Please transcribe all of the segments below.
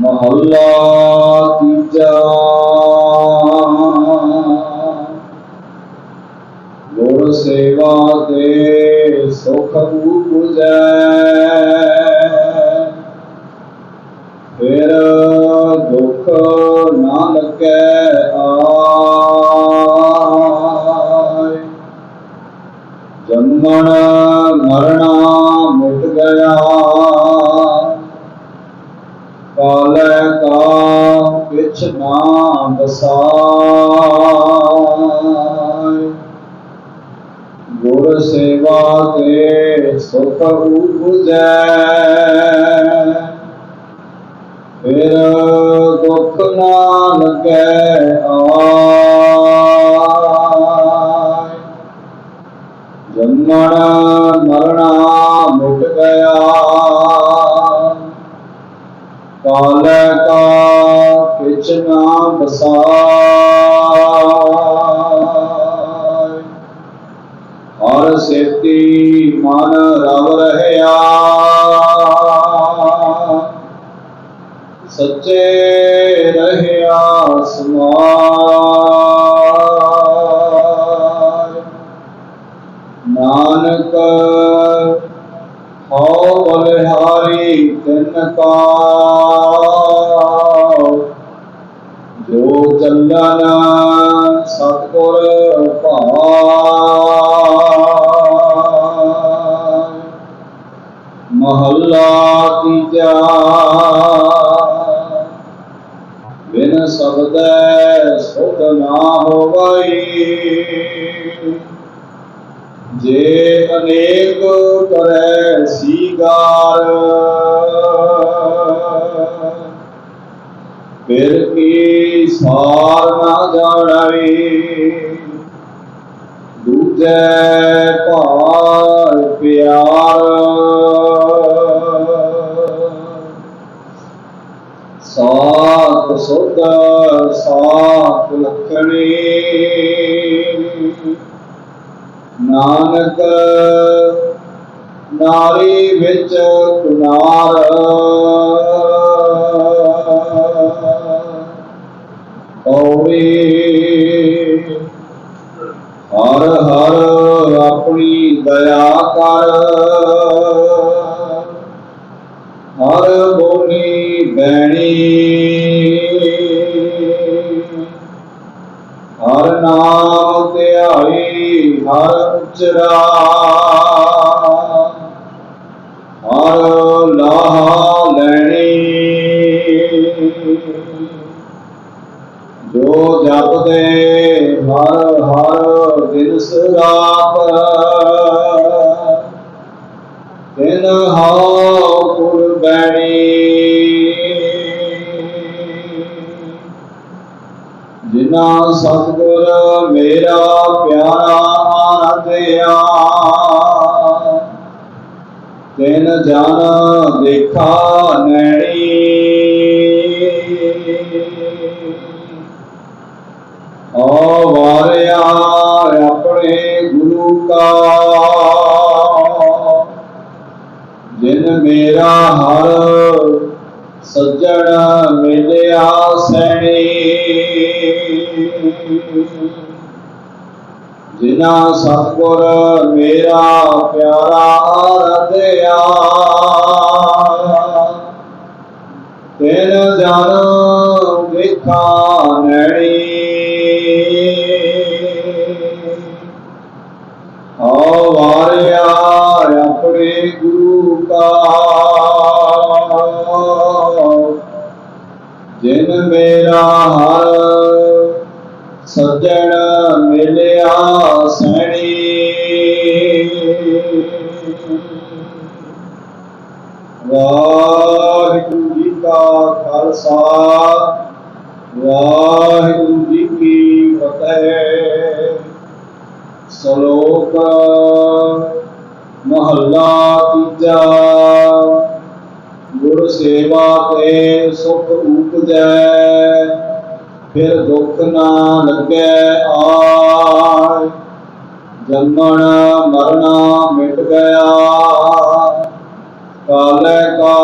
ਮਹੱਲਾ ਤੀਜਾ। ਗੁਰ ਸੇਵਾ ਤੇ ਸੁਖ ਉਪਜੈ ਫਿਰ ਦੁੱਖ ਨਾ ਲੱਗੈ ਆਏ। ਜੰਮਣ ਮਰਣਾ ਮਿਟ ਗਿਆ ਕਾਲੈ ਕਾ ਕਿਛ ਨਾ ਬਸਾਏ ਗੁਰ ਸੇਵਾ ਦੇ ਸੁਖ ਉਪਜੈ। ਫਿਰ ਦੁੱਖ ਨਾ ਲੱਗੈ ਆਏ ਜੰਮਣ ਮਰਣਾ ਮੁਟ ਗਿਆ। ਕਾਲ ਕਾ ਨਾ ਬਸਾਏ। ਹਰ ਸੇਤੀ ਮਨ ਰਵ ਰਹਿਆ। ਸੱਚੇ ਰਹਿਆ ਸਮਾਏ। ਨਾਨਕ ਹਉ ਬਲਿਹਾਰੀ ਤਿਨ ਕਾ ਜੋ ਚੱਲਨ ਸਤਿਗੁਰ ਭਾਇ ਮਹੱਲਾ ਤੀਜਾ ਬਿਨ ਸਬਦੈ ਸੁਖ ਨਾ ਹੋਵਈ। ਜੇ ਅਨੇਕ ਕਰੈ ਦੂਜੇ ਭਾਰ ਪਿਆਰ। ਸਾਤ ਸੁਧ ਸਾਤ ਲਖਣੀ। ਨਾਨਕ ਨਾਰੀ ਵਿੱਚ ਕੁਨਾਰ। ਔਰੀ ਹਰ ਹਰ ਆਪਣੀ ਦਇਆ ਕਰ। ਹਰ ਬੋਲੀ ਬੈਣੀ। ਹਰ ਨਾਮ ਧਿਆਈ ਹਰ ਉਚਰਾ। ਹਰ ਲਾਹਾ ਲੈਣੀ। ਜੋ ਜਪਦੇ ਹਰ ਹਰ ਸਰਾਪ ਤਿਨ ਹਉ ਕੁਲ ਬੈਣੀ। ਜਿਨਾ ਸਤਿਗੁਰ ਮੇਰਾ ਪਿਆਰਾ ਆਨੰਦਿਆ ਤਿਨ ਜਨ ਦੇਖਾ ਨੈਣੀ। ਓ ਹਰ ਸੱਜਣ ਮਿਲਿਆ ਸੈਣੀ ਜਿਨਾ ਸਤਿਗੁਰ ਮੇਰਾ ਪਿਆਰਾ ਰਧਿਆ ਤਿਨ ਜਨ ਵੇਖਾ। ਮੇਰਾ ਹਰ ਸੱਜਣ ਮਿਲਿਆ ਸੈਣੀ ਵਾਹਿਗੁਰੂ ਜੀ ਕਾ ਖਾਲਸਾ, ਵਾਹਿਗੁਰੂ ਜੀ ਕੀ ਫਤਿਹ। ਸ਼ਲੋਕ, ਮਹੱਲਾ ਤੀਜਾ। ਗੁਰ ਸੇਵਾ ਤੇ ਸੁਖ ਉਪਜੈ, ਫਿਰ ਦੁੱਖ ਨਾ ਲੱਗੈ ਆਇ ਜੰਮਣ, ਮਰਨਾ ਮਿਟ ਗਿਆ। ਕਾਲੇ ਕਾ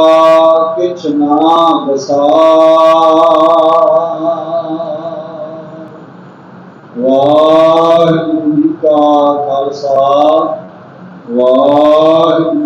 ਕਿਛ ਨਾ ਬਸਾ ਵਾਹਿਗੁਰੂ ਕਾ ਖਾਲਸਾ, ਵਾਹਿਗੁਰੂ